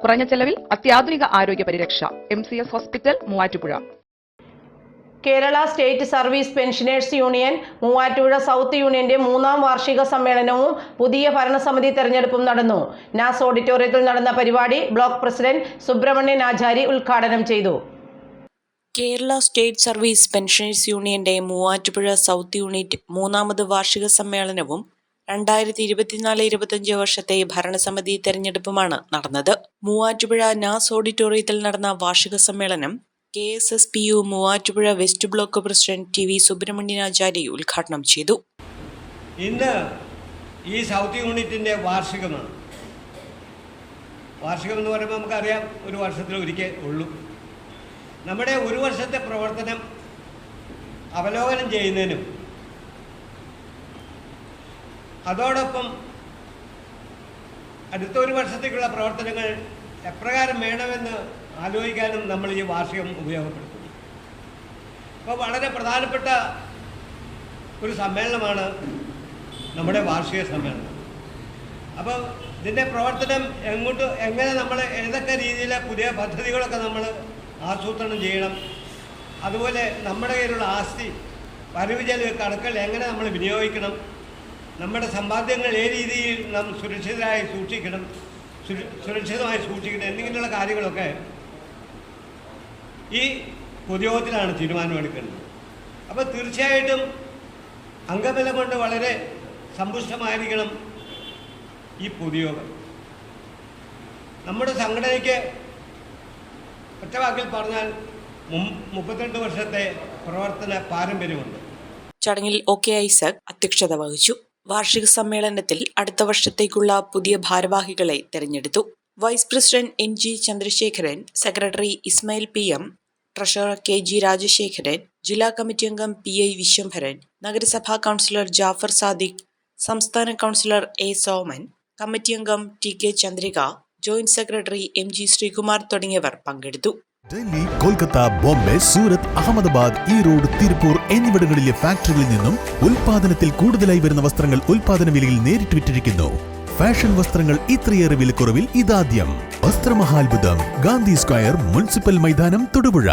കുറഞ്ഞ ചെലവിൽ അത്യാധുനിക ആരോഗ്യ പരിരക്ഷ. M C S hospital Muvattupuzha. Kerala state service pensioners union Muvattupuzha south യൂണിയന്റെ മൂന്നാം വാർഷിക സമ്മേളനവും പുതിയ ഭരണസമിതി തെരഞ്ഞെടുപ്പും നടന്നു. നാസ് ഓഡിറ്റോറിയത്തിൽ നടന്ന പരിപാടി ബ്ലോക്ക് പ്രസിഡന്റ് സുബ്രഹ്മണ്യൻ ആചാരി ഉദ്ഘാടനം ചെയ്തു. കേരള സ്റ്റേറ്റ് സർവീസ് പെൻഷനേഴ്സ് യൂണിയന്റെ മൂവാറ്റുപുഴ സൗത്ത് യൂണിറ്റ് മൂന്നാമത് വാർഷിക സമ്മേളനവും രണ്ടായിരത്തി ഇരുപത്തിനാല് ഇരുപത്തിയഞ്ച് വർഷത്തെ ഭരണസമിതി തെരഞ്ഞെടുപ്പുമാണ് നടന്നത്. മൂവാറ്റുപുഴ നാസ് ഓഡിറ്റോറിയത്തിൽ നടന്ന വാർഷിക സമ്മേളനം K S S P U Muvattupuzha west block president T V Subrahmanyanachari ഉദ്ഘാടനം ചെയ്തു. ഇന്ന് ഈ സൗത്ത് യൂണിറ്റിന്റെ വാർഷികമാണ്. വാർഷികം എന്ന് പറയുമ്പോൾ നമുക്കറിയാം ഒരു വർഷത്തിൽ ഒരിക്കൽ ഉള്ളൂ. നമ്മുടെ ഒരു വർഷത്തെ പ്രവർത്തനം അവലോകനം ചെയ്യുന്നതിനും അതോടൊപ്പം അടുത്ത ഒരു വർഷത്തേക്കുള്ള പ്രവർത്തനങ്ങൾ എപ്രകാരം വേണമെന്ന് ആലോചിക്കാനും നമ്മൾ ഈ വാർഷികം ഉപയോഗപ്പെടുത്തുന്നു. അപ്പോൾ വളരെ പ്രധാനപ്പെട്ട ഒരു സമ്മേളനമാണ് നമ്മുടെ വാർഷിക സമ്മേളനം. അപ്പോൾ ഇതിന്റെ പ്രവർത്തനം എങ്ങോട്ട് എങ്ങനെ നമ്മൾ ഏതൊക്കെ രീതിയിലെ പുതിയ പദ്ധതികളൊക്കെ നമ്മൾ ആസൂത്രണം ചെയ്യണം അതുപോലെ നമ്മുടെ കയ്യിലുള്ള ആസ്തി വരവ് ചെലവ് കണക്കുകൾ എങ്ങനെ നമ്മൾ വിനിയോഗിക്കണം നമ്മുടെ സമ്പാദ്യങ്ങൾ ഏത് രീതിയിൽ നാം സുരക്ഷിതരായി സൂക്ഷിക്കണം സുരക്ഷിതമായി സൂക്ഷിക്കണം എന്നിങ്ങനെയുള്ള കാര്യങ്ങളൊക്കെ ഈ പൊതുയോഗത്തിലാണ് തീരുമാനമെടുക്കേണ്ടത്. അപ്പോൾ തീർച്ചയായിട്ടും അംഗബലം കൊണ്ട് വളരെ സമ്പുഷ്ടമായിരിക്കണം ഈ പൊതുയോഗം. നമ്മുടെ സംഘടനയ്ക്ക് ഒറ്റവാക്കിൽ പറഞ്ഞാൽ മും- മുപ്പത്തിരണ്ട് വർഷത്തെ പ്രവർത്തന പാരമ്പര്യമുണ്ട്. ചടങ്ങിൽ ഒ കെ ഐസക് അധ്യക്ഷത വഹിച്ചു. വാർഷിക സമ്മേളനത്തിൽ അടുത്ത വർഷത്തേക്കുള്ള പുതിയ ഭാരവാഹികളെ തെരഞ്ഞെടുത്തു. Vice president N G Chandrasekharan secretary Ismail P M treasurer K G Rajasekharan ജില്ലാ കമ്മിറ്റി അംഗം പി ഐ വിശ്വംഭരൻ നഗരസഭാ കൗൺസിലർ ജാഫർ സാദിഖ് സംസ്ഥാന കൗൺസിലർ എ സോമൻ കമ്മിറ്റി അംഗം T K Chandrika joint secretary M G Sreekumar തുടങ്ങിയവർ പങ്കെടുത്തു. ഡൽഹി കൊൽക്കത്ത ബോംബെ സൂറത്ത് അഹമ്മദാബാദ് ഈറോഡ് തിരുപ്പൂർ എന്നിവിടങ്ങളിലെ ഫാക്ടറികളിൽ നിന്നും ഉൽപാദനത്തിൽ കൂടുതലായി വരുന്ന വസ്ത്രങ്ങൾ ഉൽപാദന വിലയിൽ നേരിട്ട് വിറ്റിരിക്കുന്നു. ഫാഷൻ വസ്ത്രങ്ങൾ ഇത്രയേറെ വിലക്കുറവിൽ ഇതാദ്യം. വസ്ത്രമഹാത്ഭുതം ഗാന്ധി സ്ക്വയർ മുനിസിപ്പൽ മൈതാനം തൊടുപുഴ.